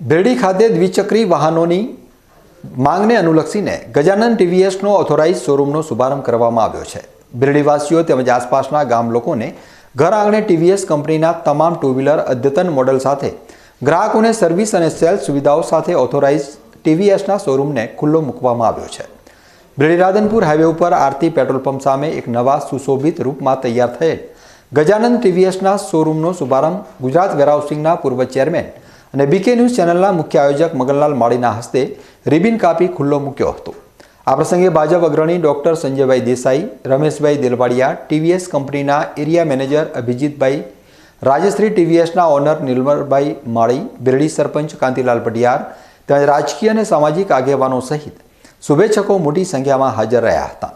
બેરડી ખાતે દ્વિચક્રી વાહનોની માંગને અનુલક્ષીને ગજાનન ટીવીએસનો ઓથોરાઇઝ શોરૂમનો શુભારંભ કરવામાં આવ્યો છે. બેરડીવાસીઓ તેમજ આસપાસના ગામ લોકોને ઘર આંગણે ટીવીએસ કંપનીના તમામ ટુ વ્હીલર અદ્યતન મોડલ સાથે ગ્રાહકોને સર્વિસ અને સેલ્સ સુવિધાઓ સાથે ઓથોરાઇઝ ટીવીએસના શોરૂમને ખુલ્લો મૂકવામાં આવ્યો છે. બેરડી રાધનપુર હાઈવે ઉપર આરતી પેટ્રોલ પંપ સામે એક નવા સુશોભિત રૂપમાં તૈયાર થયેલ ગજાનંદ ટીવીએસના શોરૂમનો શુભારંભ ગુજરાત વેરહાઉસિંગના પૂર્વ ચેરમેન અને બીકે ન્યૂઝ ચેનલના મુખ્ય આયોજક મગનલાલ માળીના હસ્તે રિબિન કાપી ખુલ્લો મૂક્યો હતો. આ પ્રસંગે ભાજપ અગ્રણી ડોક્ટર સંજયભાઈ દેસાઈ, રમેશભાઈ દેલવાડિયા, ટીવીએસ કંપનીના એરિયા મેનેજર અભિજીતભાઈ, રાજશ્રી ટીવીએસના ઓનર નિર્મલભાઈ માળી, બિરડી સરપંચ કાંતિલાલ પટિયાર તેમજ રાજકીય અને સામાજિક આગેવાનો સહિત શુભેચ્છકો મોટી સંખ્યામાં હાજર રહ્યા હતા.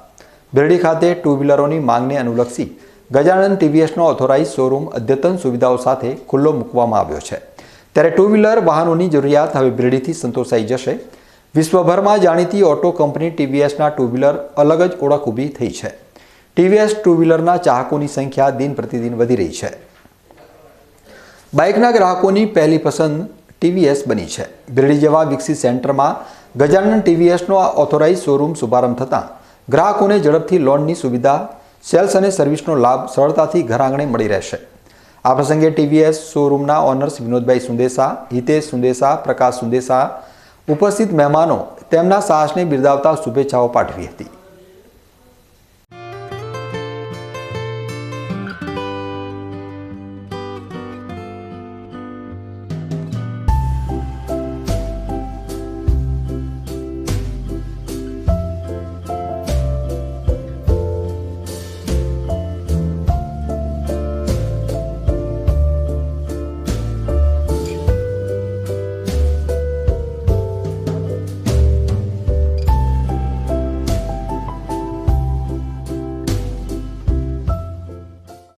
બિરડી ખાતે ટુ વ્હીલરોની માંગને અનુલક્ષી ગજાનંદ ટીવીએસનો ઓથોરાઇઝ શોરૂમ અદ્યતન સુવિધાઓ સાથે ખુલ્લો મૂકવામાં આવ્યો છે. ત્યારે ટુ વ્હીલર વાહનોની જરૂરિયાત હવે બ્રેડીથી સંતોષાઈ જશે. વિશ્વભરમાં જાણીતી ઓટો કંપની ટીવીએસના ટુ વ્હીલર અલગ જ ઓળખ ઊભી થઈ છે. ટીવીએસ ટુ વ્હીલરના ચાહકોની સંખ્યા દિન પ્રતિદિન વધી રહી છે. બાઇકના ગ્રાહકોની પહેલી પસંદ ટીવીએસ બની છે. બ્રેડી જેવા વિકસિત સેન્ટરમાં ગજાનન ટીવીએસનો આ ઓથોરાઇઝ શોરૂમ શુભારંભ થતાં ગ્રાહકોને ઝડપથી લોનની સુવિધા, સેલ્સ અને સર્વિસનો લાભ સરળતાથી ઘર આંગણે મળી રહેશે. આ પ્રસંગે ટીવીએસ શોરૂમના ઓનર્સ વિનોદભાઈ સુંદેસા, હિતેશ સુંદેસા, પ્રકાશ સુંદેસા ઉપસ્થિત મહેમાનો તેમના સાહસને બિરદાવતા શુભેચ્છાઓ પાઠવી હતી.